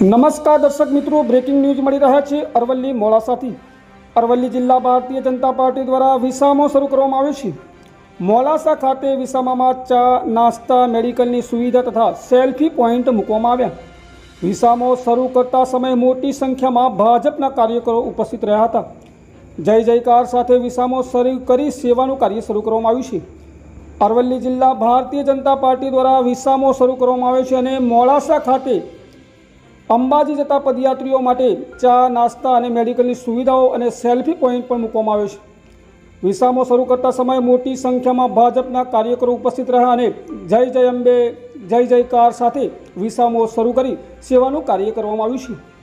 નમસ્કાર દર્શક મિત્રો બ્રેકિંગ ન્યૂઝ મળી રહ્યા છે. અરવલ્લી મોડાસાથી. અરવલ્લી જિલ્લા ભારતીય જનતા પાર્ટી દ્વારા વિસામો શરૂ કરવામાં આવ્યો છે. મોડાસા ખાતે વિસામામાં ચા, નાસ્તા, મેડિકલની સુવિધા તથા સેલ્ફી પોઈન્ટ મૂકવામાં આવ્યા. વિસામો શરૂ કરતા સમયે મોટી સંખ્યામાં ભાજપના કાર્યકરો ઉપસ્થિત રહ્યા હતા. જય જયકાર સાથે વિસામો શરૂ કરી સેવાનું કાર્ય શરૂ કરવામાં આવ્યું છે. અરવલ્લી જિલ્લા ભારતીય જનતા પાર્ટી દ્વારા વિસામો શરૂ કરવામાં આવ્યો છે અને મોડાસા ખાતે અંબાજી જતા પદયાત્રીઓ માટે ચા, નાસ્તા અને મેડિકલની સુવિધાઓ અને સેલ્ફી પોઈન્ટ પણ મૂકવામાં આવ્યો છે. વિસામો શરૂ કરતા સમયે મોટી સંખ્યામાં ભાજપના કાર્યકરો ઉપસ્થિત રહ્યા અને જય જય અંબે, જય જયકાર સાથે વિસામો શરૂ કરી સેવાનું કાર્ય કરવામાં આવ્યું છે.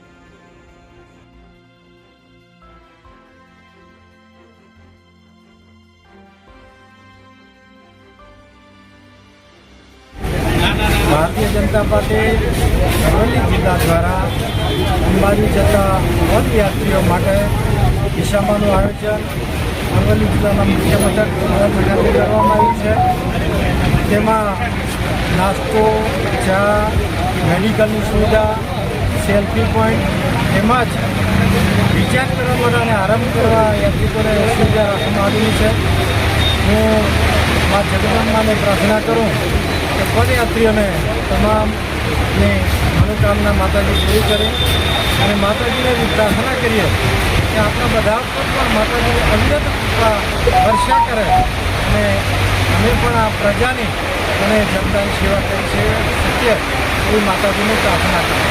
ભારતીય જનતા પાર્ટી અરવલ્લી જિલ્લા દ્વારા અંબાજી જતા પદયાત્રીઓ માટે દિશામાનું આયોજન અરવલ્લી જિલ્લાના મુખ્ય મથક ખાતે કરવામાં આવ્યું છે. તેમાં નાસ્તો, ચા, મેડિકલની સુવિધા, સેલ્ફી પોઈન્ટ તેમજ વિચાર કરવા માટે અને આરામ કરવા યાત્રિકોને સુવિધા રાખવામાં આવેલી છે. હું મા જગદંબાને પ્રાર્થના કરું પદયાત્રીઓને તમામને મનોકામના માતાજી પૂરી કરે અને માતાજીને પ્રાર્થના કરીએ કે આપણા બધા પણ માતાજીને અવિરત વર્ષા કરે અને અમે પણ આ પ્રજાની અને જનતાની સેવા કરી શકીએ એવી માતાજીને પ્રાર્થના કરું